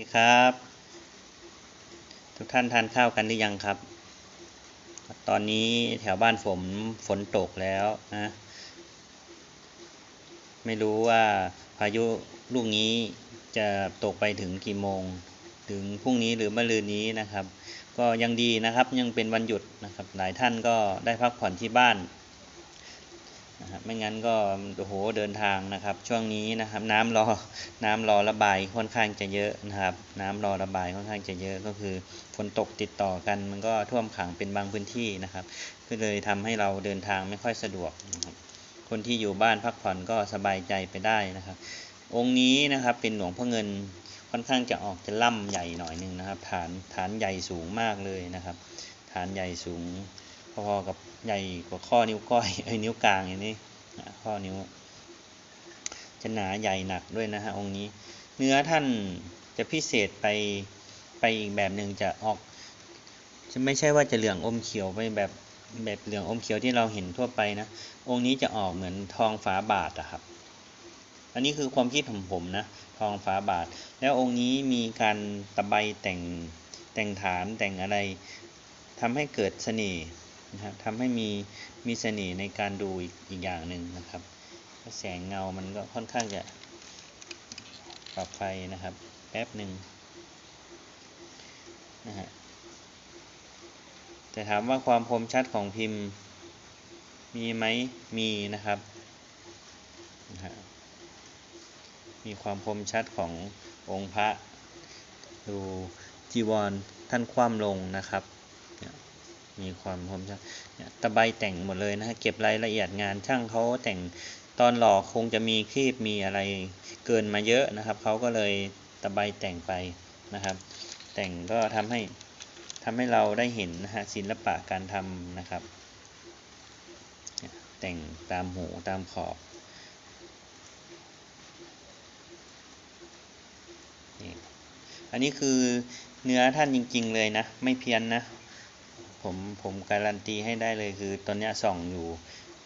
ดีครับ ทุกท่านทานข้าวกันหรือยังครับ ตอนนี้แถวบ้านผมฝนตกแล้วนะไม่รู้ว่าพายุลูกนี้จะตกไปถึงกี่โมง ถึงพรุ่งนี้หรือมะรืนนี้นะครับ ก็ยังดีนะครับยังเป็นวันหยุดนะครับ หลายท่านก็ได้พักผ่อนที่บ้าน นะครับไม่งั้นก็โอ้โหเดินทางนะครับ ช่วงนี้นะครับน้ำรอน้ำรอระบายค่อนข้างจะเยอะนะครับ น้ำรอระบายค่อนข้างจะเยอะก็คือฝนตกติดต่อกัน มันก็ท่วมขังเป็นบางพื้นที่นะครับ ก็เลยทำให้เราเดินทางไม่ค่อยสะดวกนะครับคนที่อยู่บ้านพักผ่อนก็สบายใจไปได้นะครับ องค์นี้นะครับเป็นหลวงพ่อเงินค่อนข้างจะออกจะล่ำใหญ่หน่อยหนึงนะครับ ฐานฐานใหญ่สูงมากเลยนะครับ ฐานใหญ่สูง พอๆกับใหญ่กว่าข้อนิ้วก้อยเอ้นิ้วกลางอย่างนี้ข้อนิ้วจะหนาใหญ่หนักด้วยนะฮะองค์นี้ เนื้อท่านจะพิเศษไปไปอีกแบบหนึ่งจะออก จะไม่ใช่ว่าจะเหลืองอมเขียวไปแบบแบบเหลืองอมเขียวที่เราเห็นทั่วไปนะ องค์นี้จะออกเหมือนทองฝาบาทอะครับ อันนี้คือความคิดของผมนะทองฝาบาท แล้วองค์นี้มีการตะไบแต่งแต่งฐานแต่งอะไรทำให้เกิดเสน่ห์ นะครับทำให้มีมีเสน่ห์ในการดูอีกอีกอย่างหนึ่งนะครับแสงเงามันก็ค่อนข้างจะปรับไฟนะครับ แป๊บหนึ่งนะฮะแต่ถามว่าความคมชัดของพิมพ์มีไหมมีนะครับนะฮะมีความคมชัดขององค์พระ ดูจีวรท่านคว่ำลงนะครับ มีความคมชัดเนี่ยตะไบแต่งหมดเลยนะฮะเก็บรายละเอียดงานช่างเขาแต่งตอนหล่อคงจะมีครีบมีอะไรเกินมาเยอะนะครับเขาก็เลยตะไบแต่งไปนะครับ แต่งก็ทำให้ทำให้เราได้เห็นนะฮะศิลปะการทำนะครับ แต่งตามหูตามขอบนี่อันนี้คือเนื้อท่านจริง ๆ เลยนะ ไม่เพี้ยนนะ ผมผมการันตีให้ได้เลยคือตอนนี้ส่องอยู่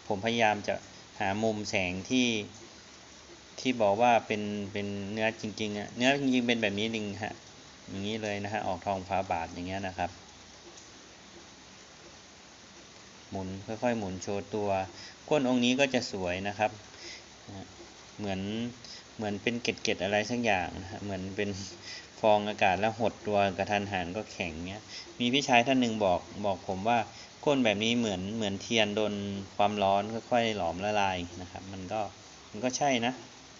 ผมพยายามจะหามุมแสงที่ที่บอกว่าเป็นเป็นเนื้อจริงๆอะเนื้อจริงๆเป็นแบบนี้จริงฮะอย่างนี้เลยนะฮะออกทองฟ้าบาทอย่างเงี้ยนะครับ หมุนค่อยๆ หมุนโชว์ตัว ก้นองค์นี้ก็จะสวยนะครับ เหมือน เหมือนเป็นเกล็ดๆอะไรสักอย่างนะฮะเหมือนเป็นฟองอากาศแล้วหดตัวกระทันหันก็แข็งเงี้ย มีพี่ชายท่านหนึ่งบอกบอกผมว่าก้นแบบนี้เหมือนเหมือนเทียนโดนความร้อนค่อยๆหลอมละลายนะครับ มันก็มันก็ใช่นะ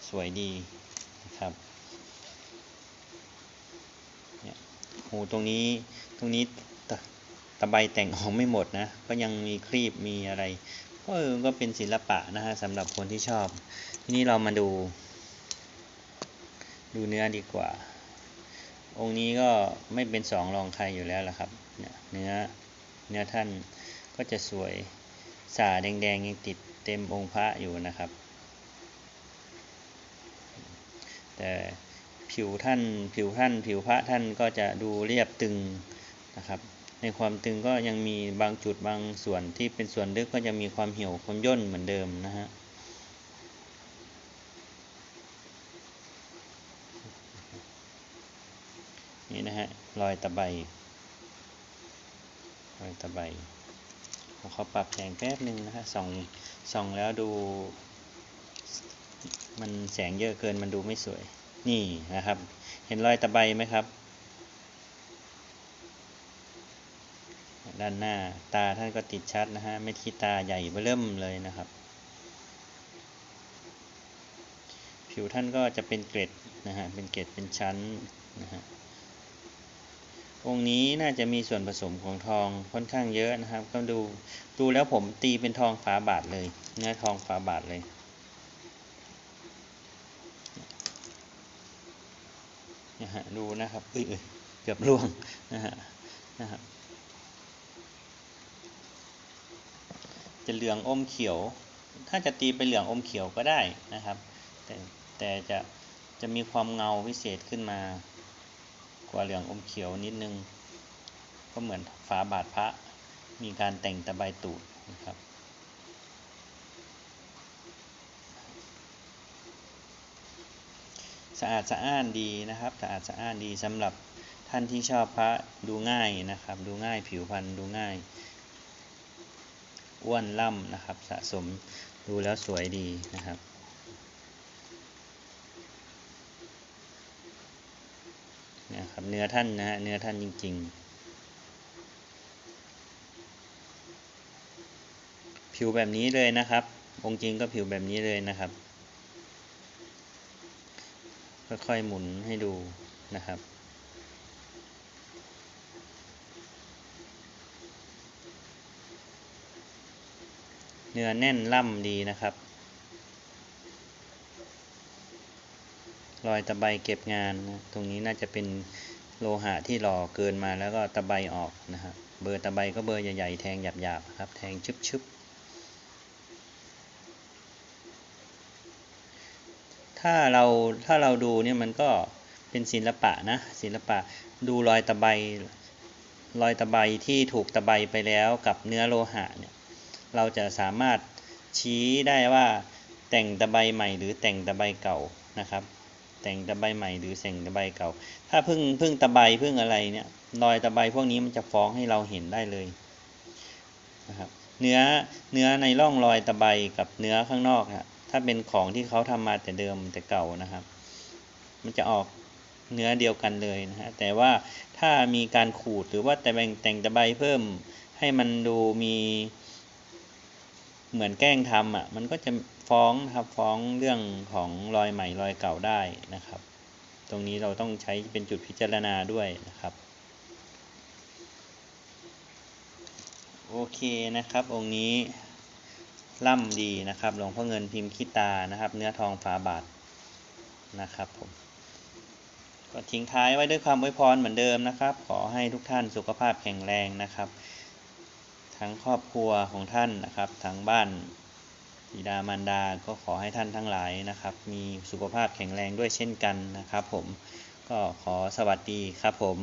สวยดีนะครับเนี่ยหูตรงนี้ตรงนี้ตะตะไบแต่งออกไม่หมดนะ ก็ยังมีครีบมีอะไรก็เออก็เป็นศิลปะนะฮะสำหรับคนที่ชอบ ทีนี้เรามาดู ดูเนื้อดีกว่า องค์นี้ก็ไม่เป็นสองรองใครอยู่แล้วล่ะครับ เนื้อเนื้อท่านก็จะสวยสาแดงๆยังติดเต็มองค์พระอยู่นะครับ แต่ผิวท่านผิวท่านผิวพระท่านก็จะดูเรียบตึงนะครับ ในความตึงก็ยังมีบางจุดบางส่วนที่เป็นส่วนลึกก็จะมีความเหี่ยวความย่นเหมือนเดิมนะฮะ นี่นะ ฮะรอยตะไบรอยตะไบผมขอปรับแสงแป๊บหนึ่งนะฮะส่องส่องแล้วดู มันแสงเยอะเกินมันดูไม่สวย นี่นะครับ เห็นรอยตะไบไหมครับ ด้านหน้าตาท่านก็ติดชัดนะฮะไม่ที่ตาใหญ่เบิ่มเลยนะครับ ผิวท่านก็จะเป็นเกล็ดนะฮะเป็นเกล็ดเป็นชั้นนะฮะ องค์นี้น่าจะมีส่วนผสมของทองค่อนข้างเยอะนะครับ ก็ดูดูแล้วผมตีเป็นทองฝาบาทเลยเนื้อทองฝาบาทเลย นะฮะดูนะครับเอ้ยเกือบร่วงนะฮะนะครับจะเหลืองอมเขียว ถ้าจะตีเป็นเหลืองอมเขียวก็ได้นะครับ แต่แต่จะจะมีความเงาพิเศษขึ้นมา ว่าเหลืองอมเขียวนิดนึง ก็เหมือนฝาบาทพระ มีการแต่งตะไบตูดนะครับ สะอาดสะอ้านดีนะครับ สะอาดสะอ้านดีสำหรับท่านที่ชอบพระดูง่ายนะครับ ดูง่ายผิวพรรณดูง่ายอ้วนล่ำนะครับ สะสมดูแล้วสวยดีนะครับ นะครับ เนื้อท่านนะฮะเนื้อท่านจริง ๆ ผิวแบบนี้เลยนะครับ องค์จริงก็ผิวแบบนี้เลยนะครับ ค่อยๆหมุนให้ดูนะครับเนื้อแน่นล่ำดีนะครับ รอยตะไบเก็บงานนะตรงนี้น่าจะเป็นโลหะที่หล่อเกินมาแล้วก็ตะไบออกนะครับ เบอร์ตะไบก็เบอร์ใหญ่ๆแทงหยาบๆครับ แทงชึบๆ ถ้าเราถ้าเราดูเนี่ยมันก็เป็นศิลปะนะศิลปะดูรอยตะไบรอยตะไบที่ถูกตะไบไปแล้วกับเนื้อโลหะเนี่ยเราจะสามารถชี้ได้ว่าแต่งตะไบใหม่หรือแต่งตะไบเก่านะครับ แต่งตะไบใหม่หรือแต่งตะไบเก่า ถ้าพิ่งพิ่งตะไบพิ่งอะไรเนี่ยรอยตะไบพวกนี้มันจะฟ้องให้เราเห็นได้เลยนะครับเนื้อเนื้อในร่องรอยตะไบกับเนื้อข้างนอกฮะถ้าเป็นของที่เขาทำมาแต่เดิมแต่เก่านะครับ มันจะออกเนื้อเดียวกันเลยนะฮะแต่ว่าถ้ามีการขูดหรือว่าแต่งแต่งตะไบเพิ่มให้มันดูมี เหมือนแกล้งทำอะ มันก็จะฟ้องนะครับฟ้องเรื่องของรอยใหม่รอยเก่าได้นะครับ ตรงนี้เราต้องใช้เป็นจุดพิจารณาด้วยนะครับ โอเคนะครับ องค์นี้ล่ำดีนะครับหลวงพ่อเงินพิมพ์คิตานะครับ เนื้อทองฝาบาทนะครับผมก็ทิ้งท้ายไว้ด้วยความอวยพรเหมือนเดิมนะครับ ขอให้ทุกท่านสุขภาพแข็งแรงนะครับ ทั้งครอบครัวของท่านนะครับ ทั้งบ้านบิดามารดาก็ขอให้ท่านทั้งหลายนะครับ มีสุขภาพแข็งแรงด้วยเช่นกันนะครับ ผมก็ขอสวัสดีครับผม